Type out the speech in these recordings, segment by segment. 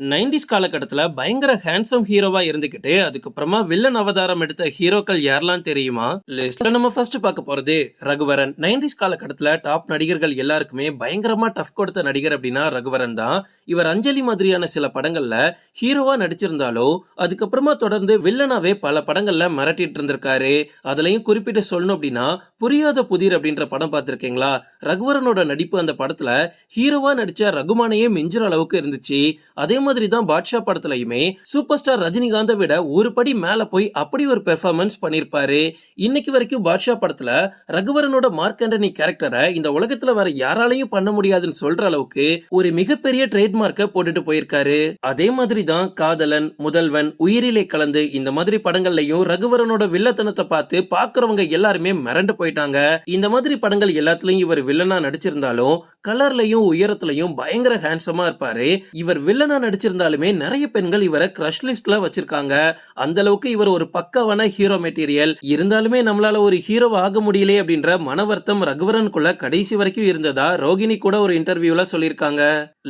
Nineties காலகட்டத்தில் பயங்கர handsome ஹீரோவா இருந்துகிட்டு அதுக்கப்புறமா வில்லன் அவதாரம் எடுத்த ஹீரோக்கள் யாரெல்லாம் தெரியுமா? லிஸ்ட்ல நம்ம ஃபர்ஸ்ட் பார்க்க போறது ரகுவரன். நைன்டிஸ் காலகட்டத்தில் டாப் நடிகர்கள் எல்லாருக்குமே பயங்கரமா டஃப் கொடுத்த நடிகர் அப்படின்னா ரகுவரன் தான். இவர் அஞ்சலி மாதிரியான சில படங்கள்ல ஹீரோவா நடிச்சிருந்தாலும் அதுக்கப்புறமா தொடர்ந்து வில்லனாவே பல படங்கள்ல மிரட்டிட்டு இருந்திருக்காரு. அதுலயும் குறிப்பிட்டு சொல்லணும் அப்படின்னா புரியாத புதிர் அப்படின்ற படம் பார்த்திருக்கீங்களா? ரகுவரனோட நடிப்பு அந்த படத்துல ஹீரோவா நடிச்ச ரகுமானையே மிஞ்சுற அளவுக்கு இருந்துச்சு. அதே மாதிரி தான் பாட்ஷா படத்துலயுமே சூப்பர் ஸ்டார் ரஜினிகாந்தை விட ஒரு படி மேல போய் அப்படி ஒரு பெர்ஃபார்மன்ஸ் பண்ணிருப்பாரு. இன்னைக்கு வரைக்கும் பாட்ஷா படத்துல ரகுவரனோட மார்க் ஆண்டனி கேரக்டரை இந்த உலகத்துல வேற யாராலையும் பண்ண முடியாதுன்னு சொல்ற அளவுக்கு ஒரு மிகப்பெரிய ட்ரேட்மார்க்கை போட்டுட்டு போயிருக்காரு. அதே மாதிரி தான் காதலன் முதல்வன் உயிரிலே கலந்து இந்த மாதிரி படங்கள்லயும் ரகுவரனோட வில்லத்தனத்தை பார்த்து பாக்குறவங்க எல்லாருமே மிரண்டு போயிட்டாங்க. இந்த மாதிரி படங்கள் எல்லாத்துலயும் இவர் வில்லனா நடிச்சிருந்தாலும் கலர்லயும் உயரத்துலயும் பயங்கர ஹேண்ட்ஸமா இருப்பாரு. இவர் வில்லனா நடிச்ச நடிச்சிருந்தாலுமே நிறைய பெண்கள் இவரை கிரஷ் லிஸ்ட்ல வச்சிருக்காங்க. அந்த அளவுக்கு இவர் ஒரு பக்கவான ஹீரோ மெட்டீரியல் இருந்தாலுமே நம்மளால ஒரு ஹீரோ ஆக முடியலையே அப்படின்ற மனவர்த்தம் ரகுவரனுக்குள்ள கடைசி வரைக்கும் இருந்ததா ரோகிணி கூட ஒரு இன்டர்வியூல சொல்லியிருக்காங்க.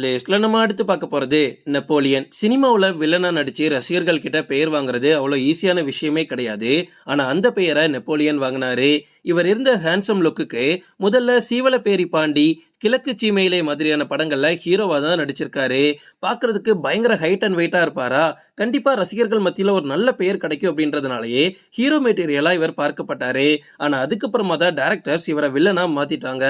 லிஸ்ட்ல நம்ம அடுத்து பார்க்க போறது நெப்போலியன். சினிமாவில் வில்லனா நடிச்சு ரசிகர்கள் கிட்ட பெயர் வாங்குறது அவ்வளவு ஈஸியான விஷயமே கிடையாது. ஆனா அந்த பெயரை நெப்போலியன் வாங்கினாரு. இவர் இருந்த ஹேண்ட்ஸம் லுக்குக்கு முதல்ல சீவலப்பேரி பாண்டி கிழக்கு சீமையிலே மாதிரியான படங்கள்ல ஹீரோவா தான் நடிச்சிருக்காரு. பார்க்கிறதுக்கு பயங்கர ஹைட் அண்ட் வெயிட்டா இருப்பாரா? கண்டிப்பா ரசிகர்கள் மத்தியில ஒரு நல்ல பெயர் கிடைக்கும் அப்படின்றதுனாலயே ஹீரோ மெட்டீரியலா இவர் பார்க்கப்பட்டாரு. ஆனா அதுக்கப்புறமா தான் டேரக்டர்ஸ் இவரை வில்லனா மாத்திட்டாங்க.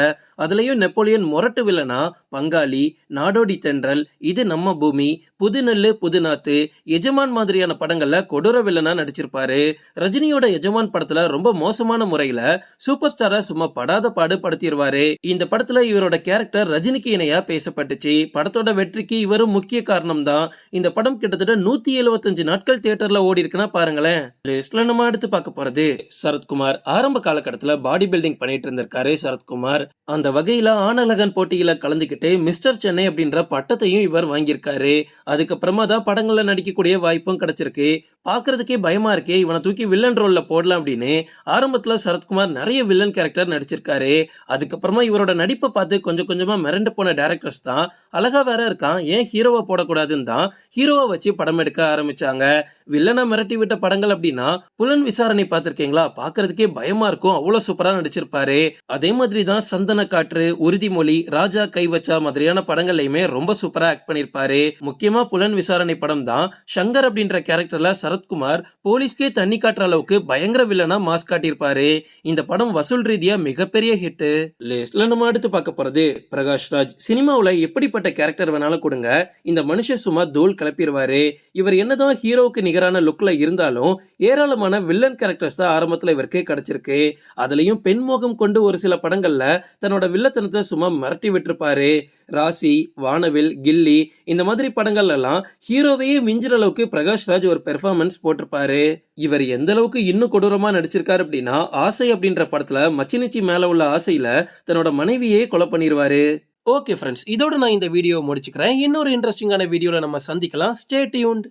அதுலயும் நெப்போலியன் முரட்டு வில்லனா பங்காளி நாடோடி தென்றல் இது நம்ம பூமி புதுநெல்லு புதுநாத்து எஜமான் மாதிரியான படங்கள்ல கொடூர வில்லனா நடிச்சிருப்பாரு. ரஜினியோட எஜமான் படத்துல ரொம்ப மோசமான முறையில சூப்பர் ஸ்டாரை சும்மா படாத பாடு படுத்திடுவாரு இந்த படத்துல இவரோட கேரக்டர் ரஜினிக்கு இணையா பேசப்பட்டுச்சு. படத்தோட வெற்றிக்கு இவரும் முக்கிய காரணம் தான் இந்த படம் கிட்டத்தட்ட நூத்தி எழுபத்தஞ்சு நாட்கள் தியேட்டர்ல ஓடி இருக்குன்னா பாருங்களேன். லிஸ்ட்ல நம்ம பார்க்க போறது. சரத்குமார் ஆரம்ப காலகட்டத்துல பாடி பில்டிங் பண்ணிட்டு இருந்திருக்காரு சரத்குமார். அந்த வகையில ஆனலகன் போட்டியில கலந்துக்கிட்டு மிஸ்டர் சென்னை அப்படின்ற பட்டத்தையும் இவர் வாங்கியிருக்காரு. அதுக்கப்புறமா தான் படங்கள்ல நடிக்கக்கூடிய வாய்ப்பும் கிடைச்சிருக்கு. பாக்குறதுக்கே பயமா இருக்கே இவனை தூக்கி வில்லன் ரோல்ல போடலாம் அப்படின்னு ஆரம்பத்துல சரத்குமார் நிறைய வில்லன் கேரக்டர் நடிச்சிருக்காரு. அதுக்கப்புறமா இவரோட நடிப்பை பார்த்து கொஞ்சம் கொஞ்சமாக மிரண்டு போன டேரக்டர்ஸ் தான். அழகா வேற இருக்கான். ஏன் ஹீரோவை போடக்கூடாதுன்னு தான் ஹீரோவை வச்சு படம் எடுக்க ஆரம்பிச்சாங்க. வில்லனை மிரட்டி விட்ட படங்கள் அப்படின்னா புலன் விசாரணை பார்த்துருக்கீங்களா? பாக்குறதுக்கே பயமா இருக்கும். அவ்வளோ சூப்பராக நடிச்சிருப்பாரு. அதே மாதிரி தான் சந்தன காற்று உறுதிமொழி ராஜா கை வச்சா மாதிரியான படங்கள்லையுமே ரொம்ப சூப்பராக ஆக்ட் பண்ணியிருப்பாரு முக்கியமா புலன் விசாரணை படம் தான். சங்கர் அப்படின்ற கேரக்டரில் சரத்குமார் போலீஸ்க்கே தண்ணி காட்டுற அளவுக்கு பயங்கர வில்லனா மாஸ் காட்டியிருப்பாரு. இந்த படம் வசூல் ரீதியாக மிகப்பெரிய ஹிட் லிஸ்ட்ல நம்ம அடுத்து பார்க்க போறது பிரகாஷ் ராஜ் சினிமாவில் எப்படிப்பட்ட கேரக்டர் வேணாலும் கொடுங்க. இந்த மனுஷன் சும்மா தூள் கிளப்பிடுவாரு இவர் என்னதான் ஹீரோவுக்கு நிகரான லுக்கில் இருந்தாலும் ஏராளமான வில்லன் கேரக்டர்ஸ் தான் ஆரம்பத்தில் இவருக்கு கிடைச்சிருக்கு. அதுலேயும் பெண்மோகம் கொண்டு ஒரு சில படங்களில் தன்னோட வில்லத்தனத்தை சும்மா மிரட்டி விட்டுருப்பாரு. ராசி வானவில் கில்லி இந்த மாதிரி படங்கள்லாம் ஹீரோவையே மிஞ்சுற அளவுக்கு பிரகாஷ் ராஜ் ஒரு பெர்ஃபார்மன்ஸ் போட்டிருப்பாரு. இவர் எந்த அளவுக்கு இன்னும் கொடூரமா நடிச்சிருக்காரு அப்படின்னா ஆசை அப்படின்ற படத்துல மச்சினிச்சி மேல உள்ள ஆசையில தன்னோட மனைவியே கொலை பண்ணிடுவாரு ஓகே ஃப்ரெண்ட்ஸ் இதோட நான் இந்த வீடியோ முடிச்சுக்கிறேன். இன்னொரு இன்ட்ரெஸ்டிங்கான வீடியோவில் நம்ம சந்திக்கலாம். Stay tuned